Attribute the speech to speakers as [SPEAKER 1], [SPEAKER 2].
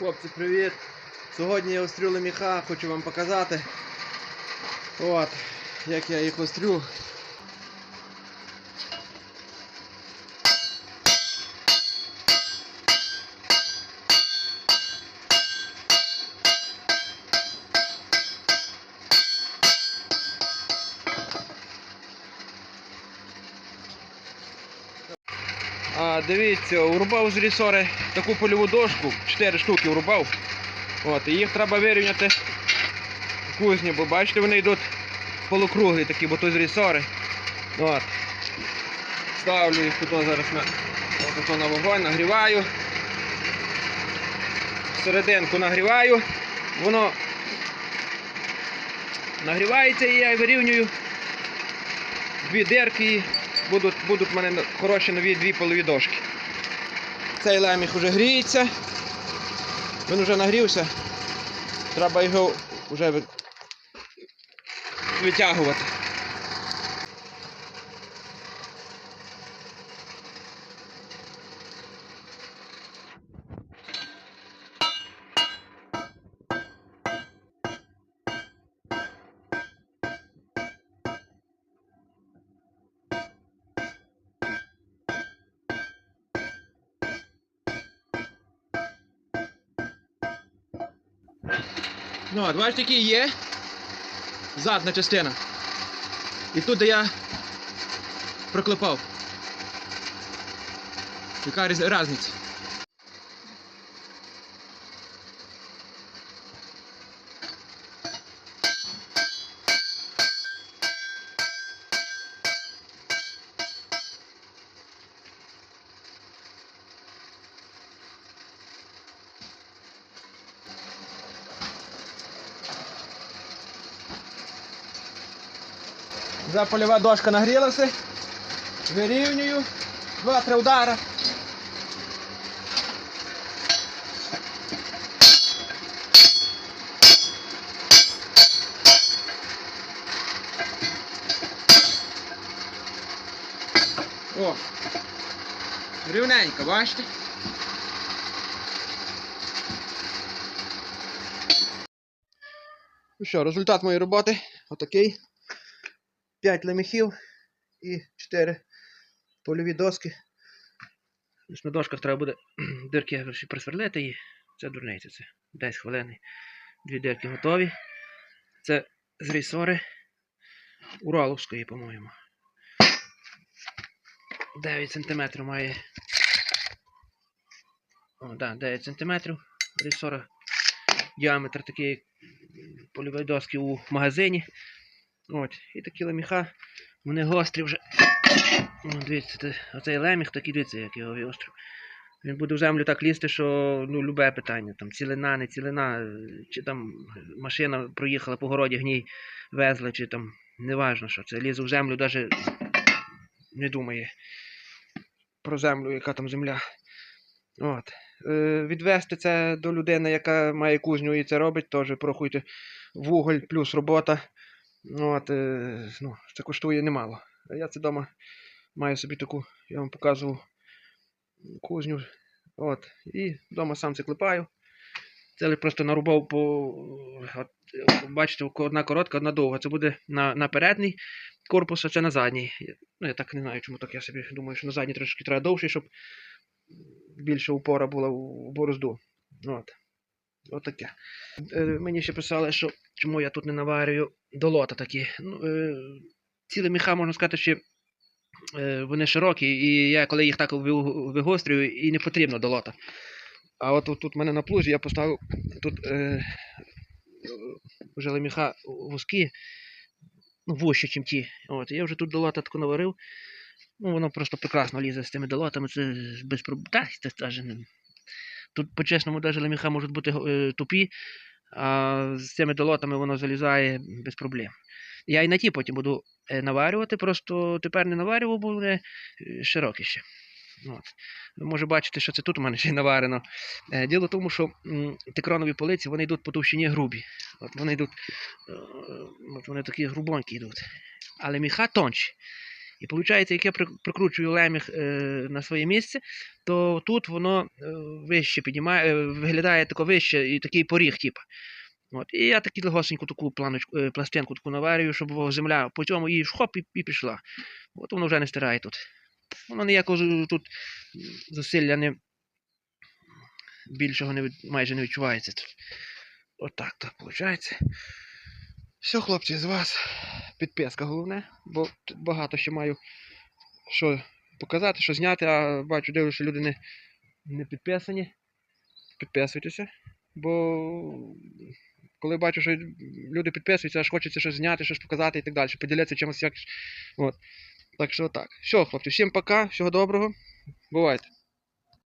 [SPEAKER 1] Хлопці, привіт! Сьогодні я острю леміха, хочу вам показати. От, як я їх острю. А, дивіться, урубав з рісори таку польову дошку, 4 штуки урубав. От, і їх треба вирівняти в кузні, бо бачите, вони йдуть полукруглі такі, бо то з рісори. От. Ставлю їх тут зараз на, ото на вогонь, нагріваю. Серединку нагріваю, воно нагрівається і я вирівнюю дві дирки будуть, будуть в мене хороші нові дві полові дошки. Цей леміх вже гріється. Він вже нагрівся. Треба його вже витягувати. Ну, от бачите, який є задна частина. І тут, де я проклепав. Яка різ- різниця? Вже польова дошка нагрілася. Вирівнюю. Два-три удара. О! Рівненько, бачите? Ну що, результат моєї роботи отакий. 5 леміхів і 4 польові доски. Ось На дошках треба буде дирки присверлити і це дурниця. Це 10 хвилин. Дві дирки готові. Це з рісори Ураловської, по-моєму. 9 см має. О, да, 9 см. Рісора. Діаметр такий польової доски у магазині. От, і такі леміха, вони гострі вже. Дивіться, це- оцей леміх, такий дивіться, як його віострив. Він буде в землю так лізти, що ну, любе питання. Там цілина, не цілина, чи там машина проїхала по городі гній, везла, чи там неважно що. Це лізе в землю, навіть не думає про землю, яка там земля. От. Е, відвести це до людини, яка має кузню і це робить, теж порахуйте вуголь плюс робота. Ну, От, е, ну, це коштує немало. А я це вдома маю собі таку, я вам показував кузню. От, і вдома сам це клепаю. Це просто нарубав по. От, бачите, одна коротка, одна довга. Це буде на, на передній корпус, а це на задній. Ну, я так не знаю, чому так. Я собі думаю, що на задній трошки треба довший, щоб більше упора була в борозду. От. От таке. Е, мені ще писали, що чому я тут не наварюю долота такі. Ну, е, ці міха, можна сказати, що е, вони широкі, і я коли їх так вигострюю, і не потрібно долота. А от тут, тут в мене на плужі я поставив тут е, вже леміха вузькі, ну, вужчі, ніж ті. От, я вже тут долота таку наварив. Ну, воно просто прекрасно лізе з тими долотами, це без проблем. Та, це теж не. Тут, по-чесному, навіть леміха можуть бути е, тупі, а з цими долотами воно залізає без проблем. Я і на ті потім буду е, наварювати, просто тепер не наварював, бо е, широкі ще. От. Може бачите, що це тут у мене ще й наварено. Діло в тому, що текронові полиці вони йдуть по товщині грубі. От вони йдуть, от вони такі грубонькі йдуть. Але міха тонші. І виходить, як я прикручую леміг е, на своє місце, то тут воно е, вище піднімає, е, виглядає тако вище і такий поріг, типу. От. І я таку легосеньку таку планочку, пластинку таку наварюю, щоб земля по цьому і хоп, і, і пішла. От воно вже не стирає тут. Воно ніякого тут зусилля не більшого не, майже не відчувається. Отак так виходить. Все, хлопці, з вас підписка головне, бо багато ще маю що показати, що зняти, а бачу, дивлюся, що люди не, не підписані. Підписуйтеся, бо коли бачу, що люди підписуються, аж хочеться щось зняти, щось показати і так далі, поділитися чимось як. От. Так що так. Все, хлопці, всім пока, всього доброго. Бувайте.